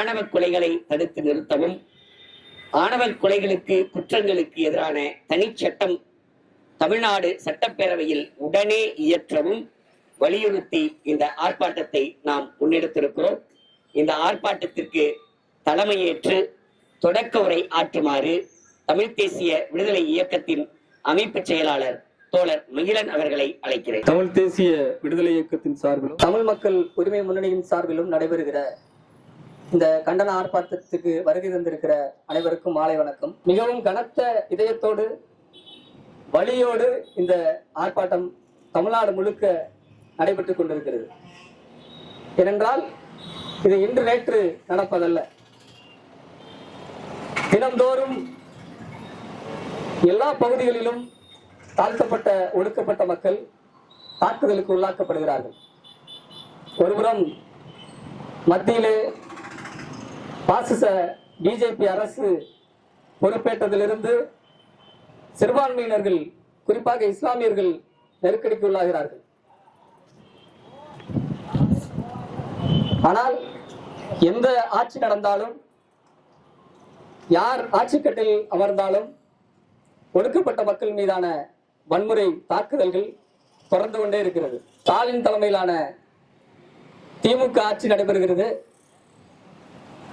ஆணவ கொலைகளை தடுத்து நிறுத்தவும் ஆணவ கொலைகளுக்கு குற்றங்களுக்கு எதிரான தனிச்சட்டம் தமிழ்நாடு சட்டப்பேரவையில் உடனே இயற்றவும் வலியுறுத்தி இந்த ஆர்ப்பாட்டத்தை நாம் முன்னெடுத்திருக்கிறோம். இந்த ஆர்ப்பாட்டத்திற்கு தலைமையேற்று தொடக்க உரை ஆற்றுமாறு தமிழ் தேசிய விடுதலை இயக்கத்தின் அமைப்பு செயலாளர் தோழர் மகிழன் அவர்களை அழைக்கிறேன். தமிழ் தேசிய விடுதலை இயக்கத்தின் சார்பிலும் தமிழ் மக்கள் உரிமை முன்னணியின் சார்பிலும் நடைபெறுகிற இந்த கண்டன ஆர்ப்பாட்டத்துக்கு வருகை தந்திருக்கிற அனைவருக்கும் மாலை வணக்கம். மிகவும் கனத்த இதயத்தோடு வழியோடு இந்த ஆர்ப்பாட்டம் தமிழ்நாடு முழுக்க நடைபெற்றுக் கொண்டிருக்கிறது. ஏனென்றால் இது இன்று நேற்று நடப்பதல்ல. தினந்தோறும் எல்லா பகுதிகளிலும் தாழ்த்தப்பட்ட ஒடுக்கப்பட்ட மக்கள் தாக்குதலுக்கு உள்ளாக்கப்படுகிறார்கள். ஒருபுறம் மத்தியிலே பாசிச பிஜேபி அரசு பொறுப்பேற்றதிலிருந்து சிறுபான்மையினர்கள் குறிப்பாக இஸ்லாமியர்கள் நெருக்கடிக்கு உள்ளாகிறார்கள். ஆனால் எந்த ஆட்சி நடந்தாலும் யார் ஆட்சிக்கட்டில் அமர்ந்தாலும் ஒடுக்கப்பட்ட மக்கள் மீதான வன்முறை தாக்குதல்கள் தொடர்ந்து கொண்டே இருக்கிறது. ஸ்டாலின் தலைமையிலான திமுக ஆட்சி நடைபெறுகிறது.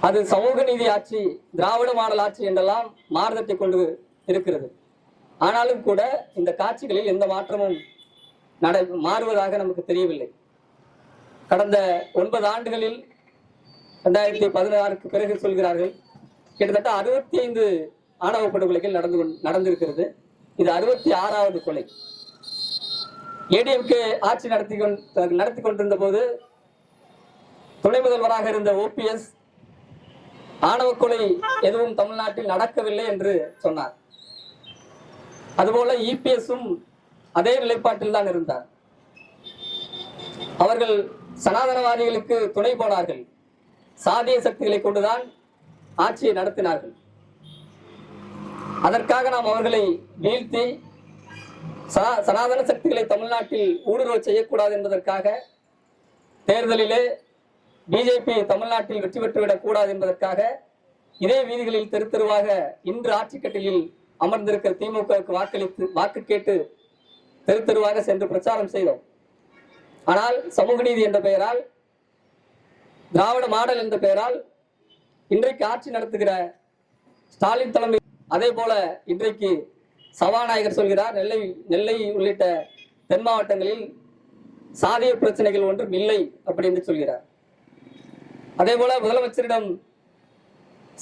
அது சமூக நீதி ஆட்சி திராவிட மாடல் ஆட்சி என்றெல்லாம் மாறுதத்தை கொண்டு இருக்கிறது. ஆனாலும் கூட இந்த காட்சிகளில் எந்த மாற்றமும் நட மாறுவதாக நமக்கு தெரியவில்லை. கடந்த ஒன்பது ஆண்டுகளில் ரெண்டாயிரத்தி பதினாறுக்கு பிறகு சொல்கிறார்கள் கிட்டத்தட்ட அறுபத்தி ஐந்து ஆணவ படுகொலைகள் நடந்து நடந்திருக்கிறது. இது அறுபத்தி ஆறாவது கொலை. ஏடிஎம்கே ஆட்சி நடத்தி கொண்டு நடத்தி கொண்டிருந்த போது துணை முதல்வராக இருந்த ஓபிஎஸ் ஆணவ கொலை எதுவும் தமிழ்நாட்டில் நடக்கவில்லை என்று சொன்னார். அதுபோல இபிஎஸும் அதே நிலைப்பாட்டில் தான் இருந்தார். அவர்கள் சனாதனவாதிகளுக்கு துணை போனார்கள். சாதிய சக்திகளை கொண்டுதான் ஆட்சியை நடத்தினார்கள். அதற்காக நாம் அவர்களை வீழ்த்தி சனாதன சக்திகளை தமிழ்நாட்டில் ஊடுருவ செய்யக்கூடாது என்பதற்காக தேர்தலிலே பிஜேபி தமிழ்நாட்டில் வெற்றி பெற்றுவிடக் கூடாது என்பதற்காக இதே வீதிகளில் தெரு தெருவாக இன்று ஆட்சிக்கட்டிலில் அமர்ந்திருக்கிற திமுகவுக்கு வாக்களித்து வாக்கு கேட்டு தெரு தெருவாக சென்று பிரச்சாரம் செய்தோம். ஆனால் சமூக நீதி என்ற பெயரால் திராவிட மாடல் என்ற பெயரால் இன்றைக்கு ஆட்சி நடத்துகிற ஸ்டாலின் தலைமை அதே போல இன்றைக்கு சபாநாயகர் சொல்கிறார் நெல்லை நெல்லை உள்ளிட்ட தென் மாவட்டங்களில் சாதிய பிரச்சனைகள் ஒன்றும் இல்லை அப்படி என்று சொல்கிறார். அதே போல முதலமைச்சரிடம்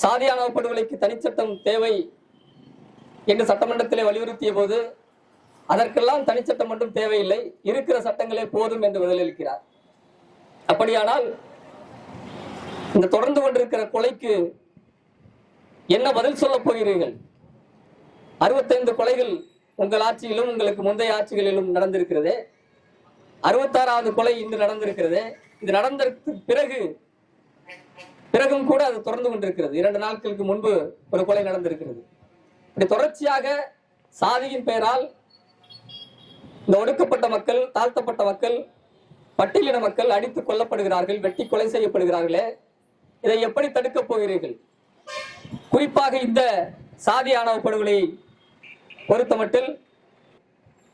சாதியான படுகொலைக்கு தனிச்சட்டம் தேவை என்று சட்டமன்றத்திலே வலியுறுத்திய போது அதற்கெல்லாம் தனிச்சட்டம் மட்டும் தேவையில்லை இருக்கிற சட்டங்களே போதும் என்று பதிலளிக்கிறார். அப்படியானால் இந்த தொடர்ந்து கொண்டிருக்கிற கொலைக்கு என்ன பதில் சொல்லப் போகிறீர்கள்? அறுபத்தைந்து கொலைகள் உங்கள் ஆட்சியிலும் உங்களுக்கு முந்தைய ஆட்சிகளிலும் நடந்திருக்கிறது. அறுபத்தாறாவது கொலை இன்று நடந்திருக்கிறது. இது நடந்த பிறகு பிறகும் கூட அது தொடர்ந்து கொண்டிருக்கிறது. இரண்டு நாட்களுக்கு முன்பு ஒரு கொலை நடந்திருக்கிறது. இப்படி தொடர்ச்சியாக சாதியின் பெயரால் இந்த ஒடுக்கப்பட்ட மக்கள் தாழ்த்தப்பட்ட மக்கள் பட்டியலின மக்கள் அடித்துக் கொல்லப்படுகிறார்கள் வெட்டி கொலை செய்யப்படுகிறார்களே இதை எப்படி தடுக்கப் போகிறீர்கள்? குறிப்பாக இந்த சாதி ஆணவ படுகொலை பொறுத்தமட்டில்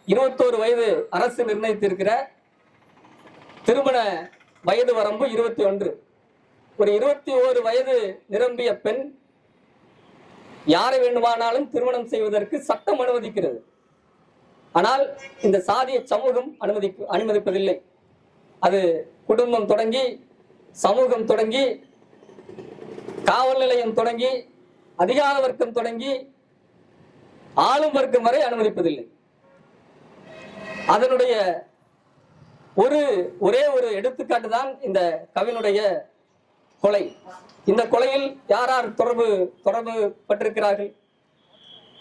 இருபத்தோரு வயது அரசு நிர்ணயித்திருக்கிற திருமண வயது வரம்பு இருபத்தி ஒன்று. ஒரு இருபத்தி ஓரு வயது நிரம்பிய பெண் யாரை வேண்டுமானாலும் திருமணம் செய்வதற்கு சட்டம் அனுமதிக்கிறது. ஆனால் இந்த சாதிய சமூகம் அனுமதி அனுமதிப்பதில்லை. அது குடும்பம் தொடங்கி சமூகம் தொடங்கி காவல் நிலையம் தொடங்கி அதிகார வர்க்கம் தொடங்கி ஆளும் வர்க்கம் வரை அனுமதிப்பதில்லை. அதனுடைய ஒரு ஒரே ஒரு எடுத்துக்காட்டு தான் இந்த கவினுடைய கொலை. இந்த கொலையில் யார் யார் தொடர்பு தொடர்பு பட்டிருக்கிறார்கள்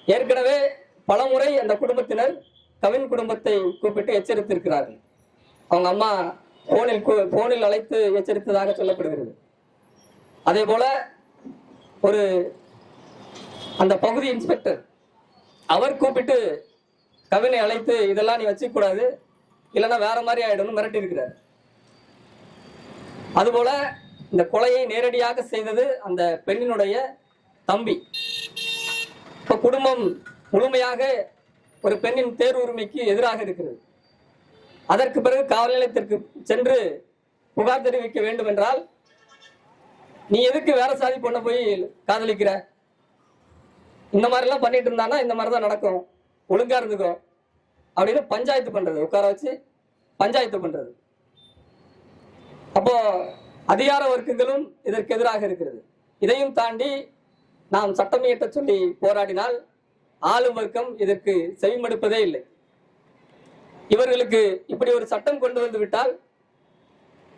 ஏற்கனவே பலமுறை அந்த குடும்பத்தினர் கவின் குடும்பத்தை கூப்பிட்டு எச்சரித்திருக்கிறார்கள். அவங்க அம்மா போனில் கூ- போனில் அழைத்து எச்சரித்ததாக சொல்லப்படுகிறது. அதே போல ஒரு அந்த பகுதி இன்ஸ்பெக்டர் அவர் கூப்பிட்டு கவினை அழைத்து இதெல்லாம் நீ வச்சுக்க கூடாது இல்லைன்னா வேற மாதிரி ஆயிடும்னு மிரட்டி இருக்கிறார் அதுபோல இந்த கொலையை நேரடியாக செய்தது அந்த பெண்ணினுடைய தம்பி. இப்ப குடும்பம் முழுமையாக ஒரு பெண்ணின் தேர் உரிமைக்கு எதிராக இருக்கிறது. அதற்கு பிறகு காவல் நிலையத்திற்கு சென்று புகார் தெரிவிக்க வேண்டும் என்றால் நீ எதுக்கு வேற சாதி பொண்ணை போய் காதலிக்கிற? இந்த மாதிரி எல்லாம் பண்ணிட்டு இருந்தானா இந்த மாதிரி தான் நடக்கும். ஒழுங்கா இருந்துக்கும் அப்படின்னு பஞ்சாயத்து பண்றது உட்கார வச்சு பஞ்சாயத்து பண்றது. அப்போ அதிகார வர்க்கங்களும் இதற்கு எதிராக இருக்கிறது. இதையும் தாண்டி நாம் சட்டம் இயற்ற சொல்லி போராடினால் ஆளும் வர்க்கம் இதற்கு செவிமடுப்பதே இல்லை. இவர்களுக்கு இப்படி ஒரு சட்டம் கொண்டு வந்து விட்டால்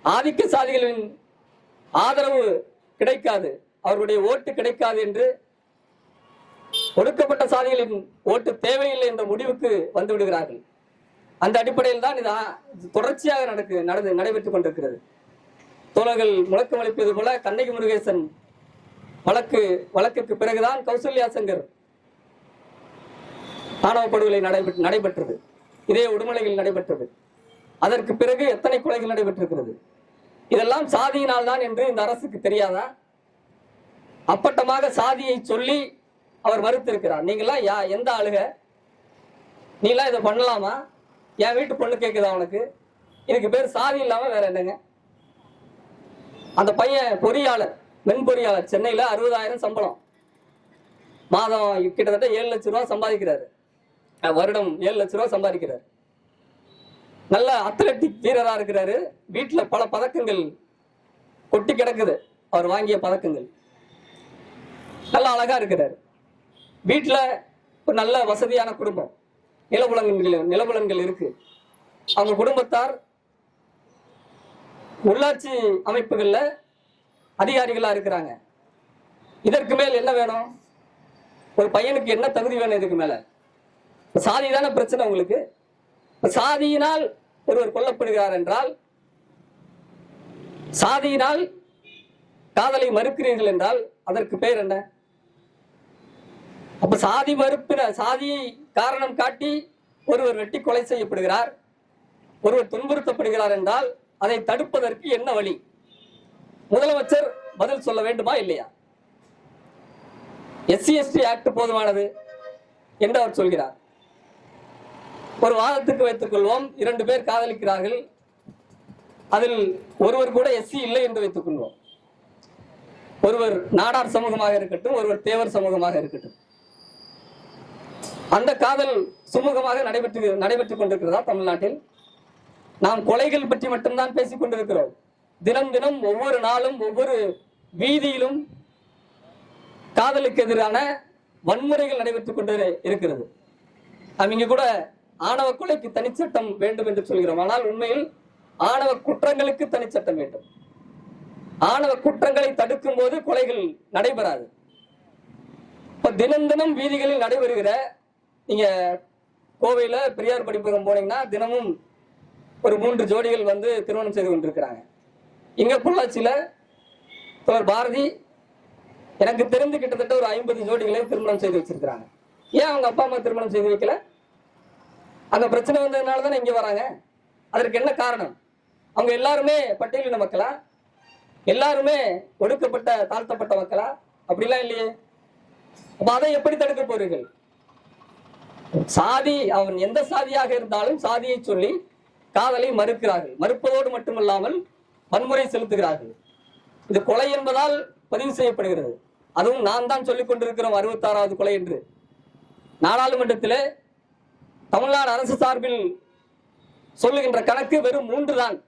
ஆதிக்க சாதிகளின் ஆதரவு கிடைக்காது அவர்களுடைய ஓட்டு கிடைக்காது என்று ஒடுக்கப்பட்ட சாதிகளின் ஓட்டு தேவையில்லை என்ற முடிவுக்கு வந்து விடுகிறார்கள். அந்த அடிப்படையில் தான் இது தொடர்ச்சியாக நடக்கு நடந்து நடைபெற்றுக் கொண்டிருக்கிறது. தோழர்கள் முழக்கம் அளிப்பது போல கண்ணகி முருகேசன் வழக்கு வழக்குக்கு பிறகுதான் கௌசல்யா சங்கர் ஆணவ படுகொலை நடைபெற்று நடைபெற்றது. இதே உடுமலையில் நடைபெற்றது. அதற்கு பிறகு எத்தனை கொலைகள் நடைபெற்றிருக்கிறது? இதெல்லாம் சாதியினால் தான் என்று இந்த அரசுக்கு தெரியாதா? அப்பட்டமாக சாதியை சொல்லி அவர் மறுத்திருக்கிறார். நீங்களாம் யா எந்த ஆளுக? நீலாம் இதை பண்ணலாமா? என் வீட்டு பொண்ணு கேட்குதா உனக்கு? இதுக்கு பேர் சாதி இல்லாமல் வேற என்னங்க? அந்த பையன் பொறியாளர் மென் பொறியாளர் அறுபதாயிரம் சம்பளம். மாதம் கிட்டத்தட்ட ஏழு லட்ச ரூபா சம்பாதிக்கிறாரு. வருடம் ஏழு லட்ச ரூபா சம்பாதிக்கிறார். நல்ல அத்லட்டிக் வீரராக இருக்கிறாரு. வீட்டில் பல பதக்கங்கள் கொட்டி கிடக்குது. அவர் வாங்கிய பதக்கங்கள். நல்ல அழகா இருக்கிறாரு. வீட்டில் ஒரு நல்ல வசதியான குடும்பம். நிலபுலன்கள் நிலபுலன்கள் இருக்கு. அவங்க குடும்பத்தார் உள்ளாட்சி அமைப்புகளில் அதிகாரிகளாக இருக்கிறாங்க. இதற்கு மேல் என்ன வேணும்? ஒரு பையனுக்கு என்ன தகுதி வேணும் இதுக்கு மேல? சாதி தானே பிரச்சனை உங்களுக்கு? சாதியினால் ஒருவர் கொல்லப்படுகிறார் என்றால் சாதியினால் காதலை மறுக்கிறீர்கள் என்றால் அதற்கு பெயர் என்ன? அப்ப சாதி மறுப்பின சாதியை காரணம் காட்டி ஒருவர் வெட்டி கொலை செய்யப்படுகிறார் ஒருவர் துன்புறுத்தப்படுகிறார் என்றால் அதை தடுப்பதற்கு என்ன வழி? முதலமைச்சர் பதில் சொல்ல வேண்டுமா இல்லையா? எஸ்சி எஸ்டி ஆக்ட் போதுமானது என்று அவர் சொல்கிறார். ஒரு வாதத்துக்கு வைத்துக் கொள்வோம் இரண்டு பேர் காதலிக்கிறார்கள். அதில் ஒருவர் கூட எஸ்சி இல்லை என்று வைத்துக் கொள்வோம் ஒருவர் நாடார் சமூகமாக இருக்கட்டும் ஒருவர் தேவர் சமூகமாக இருக்கட்டும். அந்த காதல் சுமூகமாக நடைபெற்று நடைபெற்றுக் கொண்டிருக்கிறதா தமிழ்நாட்டில்? நாம் கொலைகள் பற்றி மட்டும்தான் பேசிக் கொண்டிருக்கிறோம். தினம் தினம் ஒவ்வொரு நாளும் ஒவ்வொரு வீதியிலும் காதலுக்கு எதிரான வன்முறைகள் நடைபெற்றுக் கொண்டு இருக்கிறது. அவங்க கூட ஆணவ கொலைக்கு தனிச்சட்டம் வேண்டும் என்று சொல்கிறோம். ஆனால் உண்மையில் ஆணவ குற்றங்களுக்கு தனிச்சட்டம் வேண்டும். ஆணவ குற்றங்களை தடுக்கும் போது கொலைகள் நடைபெறாது. இப்ப தினம் தினம் வீதிகளில் நடைபெறுகிற நீங்க கோவையில பெரியார் படிப்பகம் போனீங்கன்னா தினமும் ஒரு மூன்று ஜோடிகள் வந்து திருமணம் செய்து கொண்டிருக்கிறாங்க. இங்க பொள்ளாச்சியில தோழர் பாரதி எனக்கு தெரிந்து கிட்டத்தட்ட ஒரு ஐம்பது ஜோடிகளை திருமணம் செய்து வச்சிருக்கிறாங்க. ஏன் அவங்க அப்பா அம்மா திருமணம் செய்து வைக்கல? அந்த பிரச்சனை வந்ததுனால தானே இங்கே வராங்க. அதற்கு என்ன காரணம்? அவங்க எல்லாருமே பட்டியலின மக்களா? எல்லாருமே ஒடுக்கப்பட்ட தாழ்த்தப்பட்ட மக்களா? அப்படிலாம் இல்லையே. அப்ப அதை எப்படி தடுக்க போறீர்கள்? சாதி அவன் எந்த சாதியாக இருந்தாலும் சாதியை சொல்லி காதலை மறுக்கிறார்கள். மறுப்பதோடு மட்டுமல்லாமல் வன்முறை செலுத்துகிறார்கள். இது கொலை என்பதால் பதிவு செய்யப்படுகிறது. அதுவும் நான் தான் சொல்லிக் கொண்டிருக்கிறோம் அறுபத்தாறாவது கொலை என்று. நாடாளுமன்றத்தில் தமிழ்நாடு அரசு சார்பில் சொல்லுகின்ற கணக்கு வெறும் மூன்று தான்.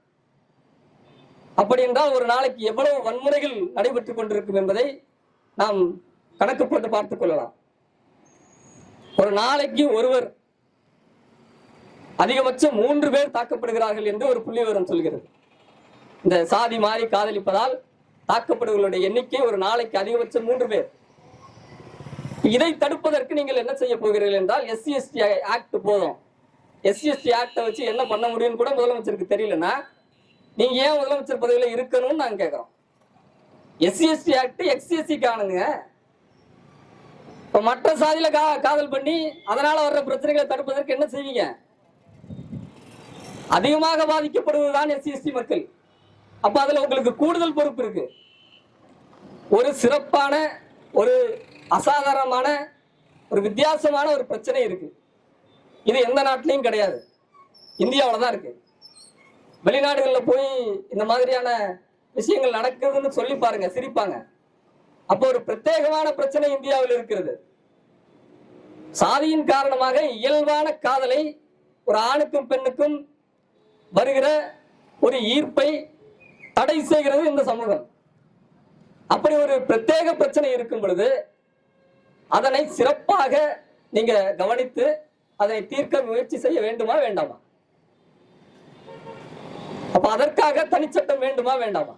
அப்படி என்றால் ஒரு நாளைக்கு எவ்வளவு வன்முறைகள் நடைபெற்றுக் கொண்டிருக்கும் என்பதை நாம் கணக்கு போட்டு பார்த்துக் கொள்ளலாம். ஒரு நாளைக்கு ஒருவர் அதிகபட்சம் மூன்று பேர் தாக்கப்படுகிறார்கள் என்று ஒரு புள்ளி விவரம் சொல்கிறது. இந்த சாதி மாறி காதலிப்பதால் தாக்கப்படுவர்களுடைய எண்ணிக்கை ஒரு நாளைக்கு அதிகபட்சம் மூன்று பேர். இதை தடுப்பதற்கு நீங்கள் என்ன செய்ய போகிறீர்கள் என்றால் எஸ்சி எஸ்டி ஆக்ட் போதும். எஸ்சி எஸ்டி ஆக்டை வச்சு என்ன பண்ண முடியும்னு கூட முதலமைச்சருக்கு தெரியலன்னா நீங்க ஏன் முதலமைச்சர் பதவியில் இருக்கணும்னு நாங்க கேட்கிறோம் எஸ்சி எஸ்டி ஆக்ட் எக்ஸ்சிஎஸ்சி காணுங்க இப்ப மற்ற சாதியில கா காதல் பண்ணி அதனால வர்ற பிரச்சனைகளை தடுப்பதற்கு என்ன செய்வீங்க? அதிகமாக பாதிக்கப்படுவதுதான் எஸ்சி எஸ்டி மக்கள். அப்ப அதுல உங்களுக்கு கூடுதல் பொறுப்பு இருக்கு. ஒரு சிறப்பான ஒரு அசாதாரணமான ஒரு வித்தியாசமான ஒரு பிரச்சனை இருக்கு. இது எந்த நாட்டிலையும் கிடையாது. இந்தியாவில் தான் இருக்கு. வெளிநாடுகளில் போய் இந்த மாதிரியான விஷயங்கள் நடக்குதுன்னு சொல்லி பாருங்க சிரிப்பாங்க. அப்போ ஒரு பிரத்யேகமான பிரச்சனை இந்தியாவில் இருக்கிறது. சாதியின் காரணமாக இயல்பான காதலை ஒரு ஆணுக்கும் பெண்ணுக்கும் வருகிற ஒரு ஈர்ப்பை தடை செய்கிறது இந்த சமூகம். அப்படி ஒரு பிரத்யேக பிரச்சனை இருக்கும் பொழுது அதனை சிறப்பாக நீங்க கவனித்து அதனை தீர்க்க முயற்சி செய்ய வேண்டுமா வேண்டாமா? அப்ப அதற்காக தனிச்சட்டம் வேண்டுமா வேண்டாமா?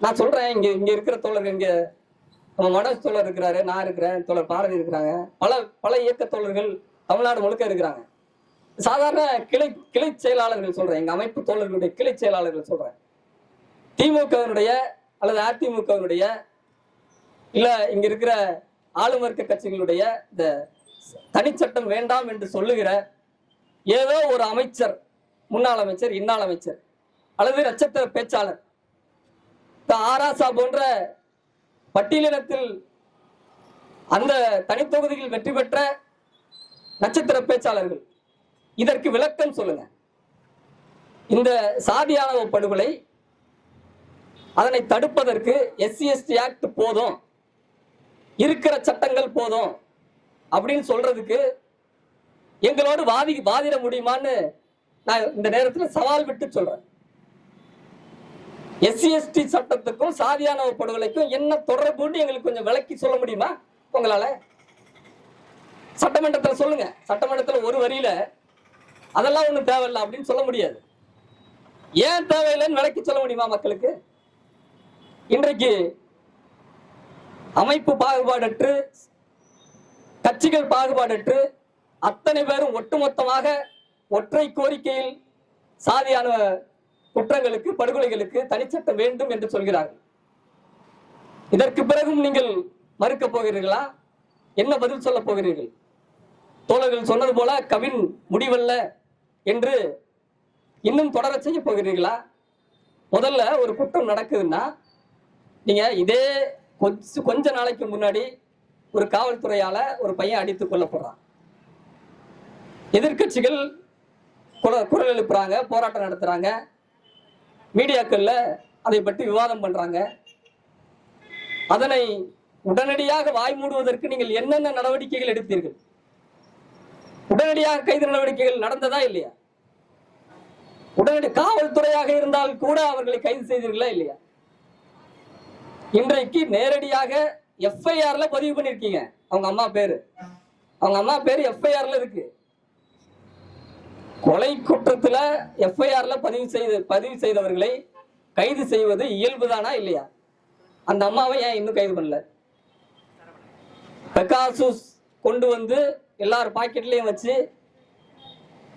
நான் சொல்றேன் இங்க இங்க இருக்கிற தோழர் இங்க நம்ம மனோஜ் தோழர் இருக்கிறாரு நான் இருக்கிறேன் தோழர் பாரதி இருக்கிறாங்க பல பல இயக்க தோழர்கள் தமிழ்நாடு முழுக்க இருக்கிறாங்க. சாதாரண கிளை கிளை செயலாளர்கள் சொல்றேன். எங்க அமைப்பு தோழர்களுடைய கிளை செயலாளர்கள் சொல்றேன். திமுகவினுடைய அல்லது அதிமுகவினுடைய இல்ல இங்க இருக்கிற ஆளும் வர்க்க கட்சிகளுடைய இந்த தனிச்சட்டம் வேண்டாம் என்று சொல்லுகிற ஏதோ ஒரு அமைச்சர் முன்னாள் அமைச்சர் இன்னாள் அமைச்சர் அல்லது நட்சத்திர பேச்சாளர் ஆராசா போன்ற பட்டியலினத்தில் அந்த தனித்தொகுதியில் வெற்றி பெற்ற நட்சத்திர பேச்சாளர்கள் இதற்கு விளக்கம் சொல்லுங்க. இந்த சாதியானவ படுகொலை அதனை தடுப்பதற்கு எஸ்சி எஸ்டி ஆக்ட் போதும். இருக்கிற சட்டங்கள் போதும். அப்படின்னு சொல்றதுக்கு எங்களோடு வாதி வாதிட முடியுமான்னு நான் இந்த நேரத்தில் சவால் விட்டு சொல்றேன். எஸ்சி எஸ்டி சட்டத்துக்கும் சாதியானவ படுகொலைக்கும் என்ன தொடர்புன்னு எங்களுக்கு கொஞ்சம் விளக்கி சொல்ல முடியுமா? உங்களால? சட்டமன்றத்தில் சொல்லுங்க. சட்டமன்றத்தில் ஒரு வரியில அதெல்லாம் ஒன்றும் தேவையில்லை அப்படின்னு சொல்ல முடியாது. ஏன் தேவையில்லைன்னு விளக்கி சொல்ல முடியுமா மக்களுக்கு? இன்றைக்கு அமைப்பு பாகுபாடற்று கட்சிகள் பாகுபாடற்று அத்தனை பேரும் ஒட்டுமொத்தமாக ஒற்றை கோரிக்கையில் சாதியான குற்றங்களுக்கு படுகொலைகளுக்கு தனிச்சட்டம் வேண்டும் என்று சொல்கிறார்கள். இதற்கு பிறகும் நீங்கள் மறுக்க போகிறீர்களா? என்ன பதில் சொல்ல போகிறீர்கள்? தோழர்கள் சொன்னது போல கவின் முடிவல்ல என்று இன்னும் தொடர செய்ய போகிறீர்களா? முதல்ல ஒரு குற்றம் நடக்குதுன்னா நீங்க இதே கொஞ்ச கொஞ்ச நாளைக்கு முன்னாடி ஒரு காவல்துறையால ஒரு பையன் அடித்து கொல்லப்படுறான். எதிர்க்கட்சிகள் குர- குரல் எழுப்புறாங்க போராட்டம் நடத்துறாங்க. மீடியாக்கள்ல அதை பற்றி விவாதம் பண்றாங்க. அதனை உடனடியாக வாய் மூடுவதற்கு நீங்கள் என்னென்ன நடவடிக்கைகள் எடுத்தீர்கள்? உடனடியாக கைது நடவடிக்கைகள் நடந்ததா இல்லையா? உடனடி காவல்துறையாக இருந்தால் கூட அவர்களை கைது செய்தீர்களா இல்லையா? இன்றைக்கு நேரடியாக எஃப்ஐஆர்ல பதிவு பண்ணிருக்கீங்க. அவங்க அம்மா பேரு. அவங்க அம்மா பேரு எஃப்ஐஆர்ல இருக்கு. கொலை குற்றத்துல எஃப்ஐஆர்ல பதிவு செய்து பதிவு செய்தவர்களை கைது செய்வது இயல்புதானா இல்லையா? அந்த அம்மாவை ஏன் இன்னும் கைது பண்ணல? பெகாசூஸ் கொண்டு வந்து எல்லார் பாக்கெட்லயும் வச்சு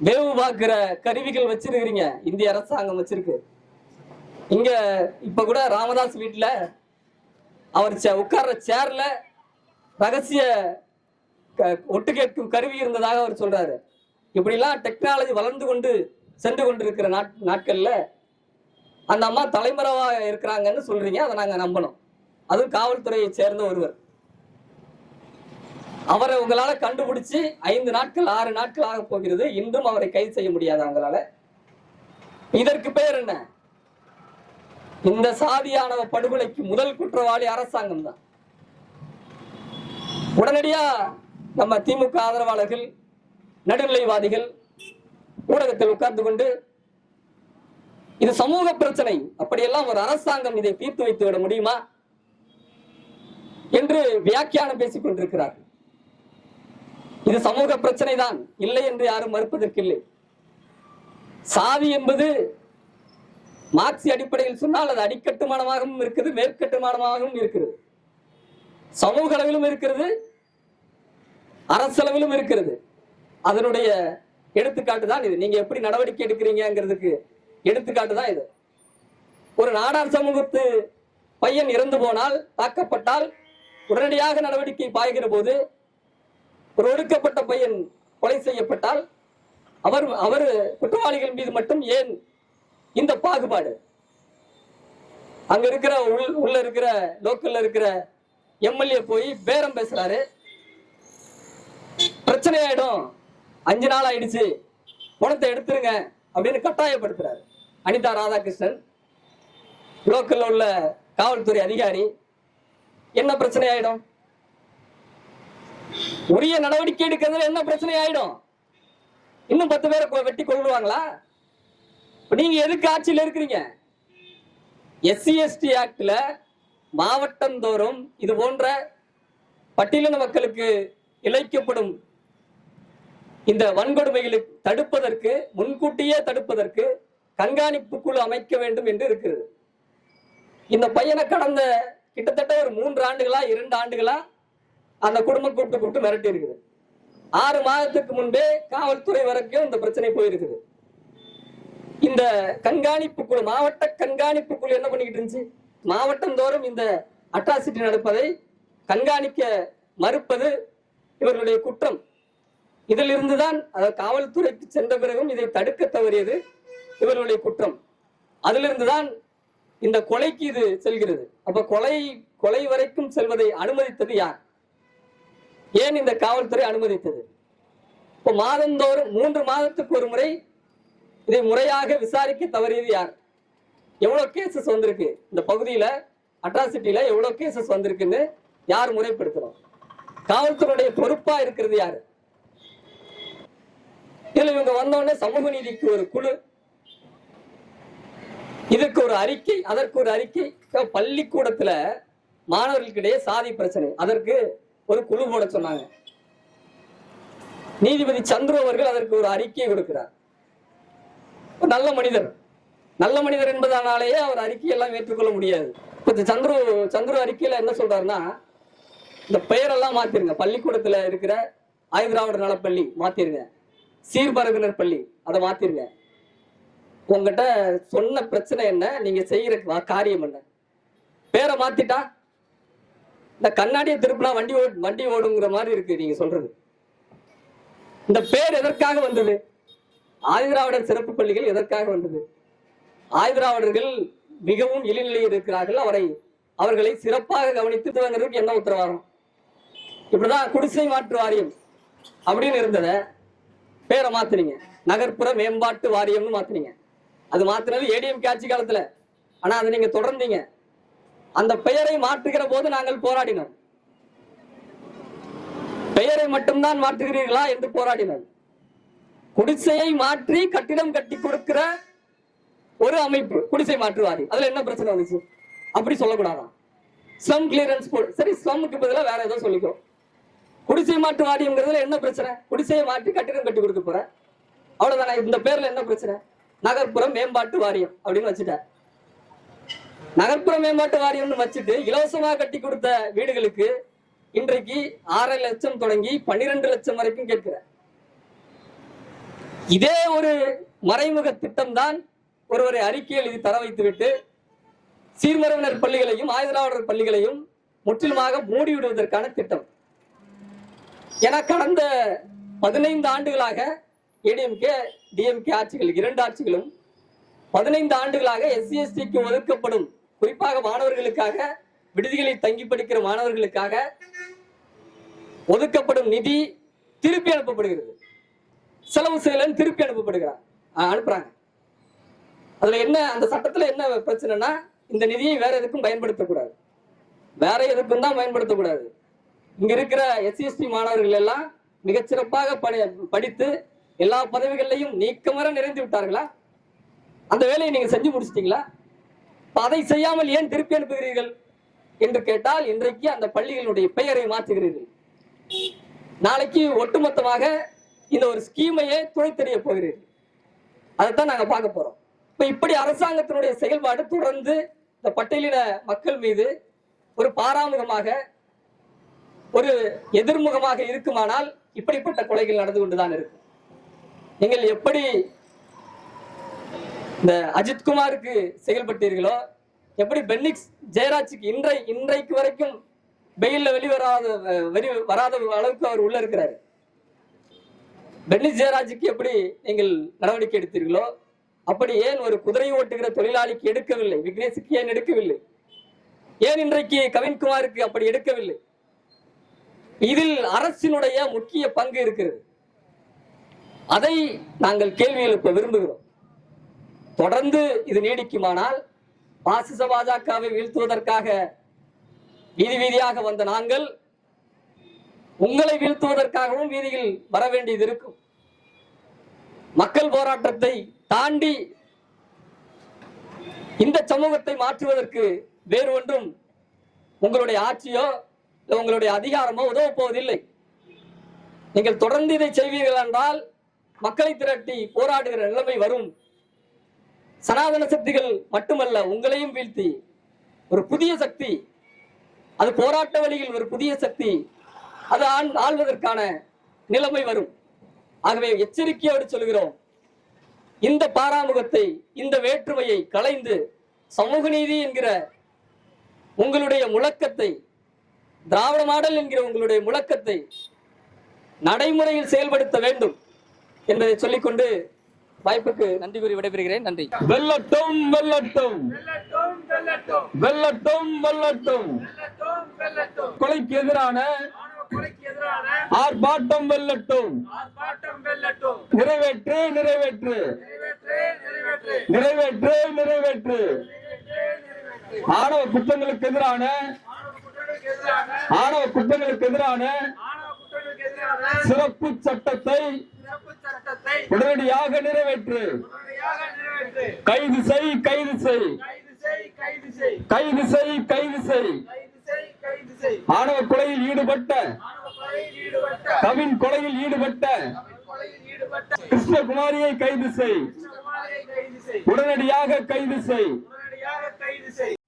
வேவு பார்க்கிற கருவிகள் வச்சிருக்கிறீங்க. இந்திய அரசாங்கம் வச்சிருக்கு. இங்க இப்ப கூட ராமதாஸ் வீட்டுல அவர் சே- உட்கார்ற சேர்ல ரகசிய க- ஒட்டு கேட்கும் கருவி இருந்ததாக அவர் சொல்றாரு. இப்படிலாம் டெக்னாலஜி வளர்ந்து கொண்டு சென்று கொண்டிருக்கிற நாட் நாட்கள்ல அந்த அம்மா தலைமறைவா இருக்கிறாங்கன்னு சொல்றீங்க. அதை நாங்க நம்பணும். அதுவும் காவல்துறையை சேர்ந்த ஒருவர். அவரை உங்களால கண்டுபிடிச்சு ஐந்து நாட்கள் ஆறு நாட்கள் ஆக போகிறது. இன்றும் அவரை கைது செய்ய முடியாது அவங்களால. இதற்கு பெயர் என்ன? இந்த சாதியானவ படுகொலைக்கு முதல் குற்றவாளி அரசாங்கம் தான். உடனடியா நம்ம திமுக ஆதரவாளர்கள் நடுநிலைவாதிகள் ஊடகத்தில் உட்கார்ந்து கொண்டு இது சமூக பிரச்சனை அப்படியெல்லாம் ஒரு அரசாங்கம் இதை தீர்த்து வைத்து விட முடியுமா? என்று வியாக்கியானம் பேசிக் கொண்டிருக்கிறார் இது சமூக பிரச்சனை தான் இல்லை என்று யாரும் மறுப்பதற்கில்லை. சாதி என்பது மார்க்சி அடிப்படையில் சொன்னால் அது அடிக்கட்டுமானமாகவும் இருக்குது மேற்கட்டுமானமாகவும் இருக்கிறது. சமூக அளவிலும் இருக்கிறது அரசளவிலும் இருக்கிறது. அதனுடைய எடுத்துக்காட்டு தான் இது. நீங்க எப்படி நடவடிக்கை எடுக்கிறீங்கிறதுக்கு எடுத்துக்காட்டு தான் இது. ஒரு நாடார் சமூகத்து பையன் இறந்து போனால் தாக்கப்பட்டால் உடனடியாக நடவடிக்கை பாய்கிற போது ஒரு ஒடுக்கப்பட்ட பையன் கொலை செய்யப்பட்டால் அவர் அவர் குற்றவாளிகள் மீது மட்டும் ஏன் இந்த பாகுபாடு? அங்க இருக்கிற உள் உள்ள இருக்கிற லோக்கல்ல இருக்கிற எம்எல்ஏ போய் பேரம் பேசுறாரு. பிரச்சனை ஆயிடும் அஞ்சு நாள் ஆயிடுச்சு. பணத்தை எடுத்துருங்க அப்படின்னு கட்டாயப்படுத்துறாரு. அனிதா ராதாகிருஷ்ணன் லோக்கல்ல உள்ள காவல்துறை அதிகாரி. என்ன பிரச்சனை ஆயிடும் உரிய நடவடிக்கை எடுக்கிறதுல என்ன பிரச்சனை ஆயிடும்? இன்னும் பத்து பேரை வெட்டி கொள்ளுவாங்களா நீங்க எதுக்கு ஆட்சியில் இருக்கிறீங்க? எஸ்சி எஸ்டி ஆக்ட்ல மாவட்டந்தோறும் இது போன்ற பட்டியலின மக்களுக்கு இழைக்கப்படும் இந்த வன்கொடுமைகளை தடுப்பதற்கு முன்கூட்டியே தடுப்பதற்கு கண்காணிப்பு குழு அமைக்க வேண்டும் என்று இருக்கிறது. இந்த பையனை கடந்த கிட்டத்தட்ட ஒரு மூன்று ஆண்டுகளா இரண்டு ஆண்டுகளா அந்த குடும்பம் கூப்பிட்டு கூப்பிட்டு மிரட்டி இருக்குது. ஆறு மாதத்துக்கு முன்பே காவல்துறை வரைக்கும் இந்த பிரச்சனை போயிருக்குது. இந்த கண்காணிப்பு குழு மாவட்ட கண்காணிப்பு குழு என்ன பண்ணிக்கிட்டு இருந்துச்சு? மாவட்டம் தோறும் இந்த அட்ராசிட்டி நடப்பதை கண்காணிக்க மறுப்பது இவர்களுடைய குற்றம். இதிலிருந்து தான் அதாவது காவல்துறைக்கு சென்ற பிறகும் இதை தடுக்க தவறியது இவர்களுடைய குற்றம். அதிலிருந்துதான் இந்த கொலைக்கு இது செல்கிறது. அப்ப கொலை கொலை வரைக்கும் செல்வதை அனுமதித்தது யார்? ஏன் இந்த காவல்துறை அனுமதித்தது? இப்போ மாதந்தோறும் மூன்று மாதத்துக்கு ஒரு முறை இதை முறையாக விசாரிக்க தவறியது யார்? எவ்வளவு கேசஸ் வந்திருக்கு? இந்த பகுதியில அட்ராசிட்டியில எவ்வளவு கேசஸ் வந்திருக்குன்னு யார் முறைப்படுத்துறோம் காவல்துறையுடைய பொறுப்பா இருக்கிறது யாரு? இதுல இவங்க வந்தோடனே சமூக நீதிக்கு ஒரு குழு. இதுக்கு ஒரு அறிக்கை அதற்கு ஒரு அறிக்கை. இப்ப பள்ளிக்கூடத்துல மாணவர்களுக்கிடையே சாதி பிரச்சனை. அதற்கு ஒரு குழு போட சொன்னாங்க. நீதிபதி சந்துரு அவர்கள் அதற்கு ஒரு அறிக்கையை கொடுக்கிறார். ஒரு நல்ல மனிதர். நல்ல மனிதர் என்பதனாலேயே அவர் அறிக்கையெல்லாம் ஏற்றுக்கொள்ள முடியாது. இப்ப சந்துரு சந்துரு அறிக்கையில என்ன சொல்றாருன்னா இந்த பெயரெல்லாம் மாத்திருங்க. பள்ளிக்கூடத்துல இருக்கிற ஆயுதிராவிடர் நலப்பள்ளி மாத்திருங்க. சீர்பரகுனர் பள்ளி அதை மாத்திருங்க. உங்ககிட்ட சொன்ன பிரச்சனை என்ன? நீங்க செய்யற காரியம் என்ன? பேரை மாத்திட்டா? இந்த கண்ணாடியை திருப்பினா வண்டி ஓ வண்டி ஓடுங்கிற மாதிரி இருக்கு நீங்க சொல்றது. இந்த பேர் எதற்காக வந்தது? ஆதிதிராவிடர் சிறப்பு பள்ளிகள் எதற்காக வந்தது? ஆதிதிராவிடர்கள் மிகவும் இழிநிலையில் இருக்கிறார்கள். அவரை அவர்களை சிறப்பாக கவனித்து வாங்குறதுக்கு என்ன உத்தரவாதம்? இப்படிதான் குடிசை மாற்று வாரியம் அப்படின்னு இருந்ததை பேரை மாத்தினீங்க. நகர்ப்புற மேம்பாட்டு வாரியம்னு மாத்தினீங்க. அது மாத்தினது ஏடிஎம் காட்சி காலத்துல. ஆனா அதை நீங்க தொடர்ந்தீங்க. அந்த பெயரை மாற்றுகிற போது நாங்கள் போராடினோம். பெயரை மட்டும்தான் மாற்றுகிறீர்களா என்று போராடினோம். குடிசையை மாற்றி கட்டிடம் கட்டி கொடுக்கிற ஒரு அமைப்பு குடிசை மாற்று வாரியம் அதுல என்ன பிரச்சனை வந்துச்சு? அப்படி சொல்லக்கூடாதான். ஸ்லம் கிளியரன்ஸ் போர்டு சரி ஸ்லம்முக்கு பதிலாக வேற ஏதோ சொல்லிக்கோ. குடிசை மாற்று வாரியம்ங்கிறதுல என்ன பிரச்சனை? குடிசையை மாற்றி கட்டிடம் கட்டி கொடுக்க போற. அவ்வளவுதானே? இந்த பேர்ல என்ன பிரச்சனை? நகர்ப்புற மேம்பாட்டு வாரியம் அப்படின்னு வச்சுட்டேன். நகர்ப்புற மேம்பாட்டு வாரியம்னு வச்சுட்டு இலவசமாக கட்டி கொடுத்த வீடுகளுக்கு இன்றைக்கு ஆறரை லட்சம் தொடங்கி பன்னிரண்டு லட்சம் வரைக்கும் கேட்கிற இதே ஒரு மறைமுக திட்டம் தான் ஒருவரை அறிக்கையில் இது தர வைத்துவிட்டு சீர்மரவினர் பள்ளிகளையும் ஆயுதராவடர் பள்ளிகளையும் முற்றிலுமாக மூடிவிடுவதற்கான திட்டம். ஏன்னா கடந்த பதினைந்து ஆண்டுகளாக ஏடிஎம்கே டிஎம்கே ஆட்சிகள் இரண்டு ஆட்சிகளும் பதினைந்து ஆண்டுகளாக எஸ்சி எஸ்டிக்கு ஒதுக்கப்படும் குறிப்பாக மாணவர்களுக்காக விடுதிகளில் தங்கி படிக்கிற மாணவர்களுக்காக ஒதுக்கப்படும் நிதி திருப்பி அனுப்பப்படுகிறது. செலவு செய்யலன்னு திருப்பி அனுப்பப்படுகிறார். அனுப்புறாங்க. அதுல என்ன அந்த சட்டத்துல என்ன பிரச்சனைனா இந்த நிதியை வேற எதுக்கும் பயன்படுத்தக்கூடாது. வேற எதுக்கும் தான் பயன்படுத்தக்கூடாது. இங்க இருக்கிற எஸ்சிஎஸ்டி மாணவர்கள் எல்லாம் மிகச்சிறப்பாக படி படித்து எல்லா பதவிகளையும் நீக்கமர நிறைந்து விட்டார்களா? அந்த வேலையை நீங்க செஞ்சு முடிச்சிட்டீங்களா? அதை செய்யாமல் ஏன் திருப்பி அனுப்புகிறீர்கள்? என்று கேட்டால் இன்றைக்கு அந்த பள்ளிகளுடைய பெயரை மாற்றுகிறீர்கள். நாளைக்கு ஒட்டுமொத்தமாக இந்த ஒரு ஸ்கீமையே துணைத்தெறிய போகிறீர்கள். அதைத்தான் நாங்கள் பார்க்க போறோம். இப்ப இப்படி அரசாங்கத்தினுடைய செயல்பாடு தொடர்ந்து இந்த பட்டியலின மக்கள் மீது ஒரு பாராமுகமாக ஒரு எதிர்முகமாக இருக்குமானால் இப்படிப்பட்ட கொலைகள் நடந்து கொண்டுதான் இருக்கும். நீங்கள் எப்படி இந்த அஜித்குமாருக்கு செயல்பட்டீர்களோ? எப்படி பென்னிக்ஸ் ஜெயராஜுக்கு இன்றை இன்றைக்கு வரைக்கும் பெயில்ல வெளிவராத வெளி வராத அளவுக்கு அவர் உள்ள இருக்கிறாரு. பென்னிக்ஸ் ஜெயராஜுக்கு எப்படி நீங்கள் நடவடிக்கை எடுத்தீர்களோ அப்படி ஏன் ஒரு குதிரை ஓட்டுகிற தொழிலாளிக்கு எடுக்கவில்லை? விக்னேஷுக்கு ஏன் எடுக்கவில்லை? ஏன் இன்றைக்கு கவின்குமாருக்கு அப்படி எடுக்கவில்லை? இதில் அரசினுடைய முக்கிய பங்கு இருக்கிறது. அதை நாங்கள் கேள்வி எழுப்ப விரும்புகிறோம். தொடர்ந்து இது நீடிக்குமானால் பாசிச பாஜகவை வீழ்த்துவதற்காக வீதி வீதியாக வந்த நாங்கள் உங்களை வீழ்த்துவதற்காகவும் வீதியில் வர வேண்டியது இருக்கும். மக்கள் போராட்டத்தை தாண்டி இந்த சமூகத்தை மாற்றுவதற்கு வேறு ஒன்றும் உங்களுடைய ஆட்சியோ உங்களுடைய அதிகாரமோ உதவப் போவதில்லை. நீங்கள் தொடர்ந்து இதை செய்வீர்கள் என்றால் மக்களை திரட்டி போராடுகிற நிலைமை வரும். சனாதன சக்திகள் மட்டுமல்ல உங்களையும் வீழ்த்தி ஒரு புதிய சக்தி அது போராட்ட வழியில் ஒரு புதிய சக்தி அது ஆள்வதற்கான நிலைமை வரும். ஆகவே எச்சரிக்கையோடு சொல்கிறோம் இந்த பாராமுகத்தை இந்த வேற்றுமையை களைந்து சமூக நீதி என்கிற உங்களுடைய முழக்கத்தை திராவிட மாடல் என்கிற உங்களுடைய முழக்கத்தை நடைமுறையில் செயல்படுத்த வேண்டும் என்பதை சொல்லிக்கொண்டு வாய்ப்புக்கு நன்றி கூறி விடைபெறுகிறேன். நன்றி. வெள்ளட்டும் வெள்ளட்டும் வெள்ளட்டும் வெள்ளட்டும் கொலைக்கு எதிரான ஆர்ப்பாட்டம் வெல்லட்டும். நிறைவேற்று நிறைவேற்று. நிறைவேற்று நிறைவேற்று. ஆணவ குற்றங்களுக்கு எதிரான ஆணவ குற்றங்களுக்கு எதிரான சிறப்பு சட்டத்தை உடனடியாக நிறைவேற்று. கைது செய் கைது செய். கைது செய் கைது செய். ஆணவ கொலையில் ஈடுபட்ட. கவின் கொலையில் ஈடுபட்ட. கிருஷ்ணகுமாரியை கைது செய். உடனடியாக கைது செய்.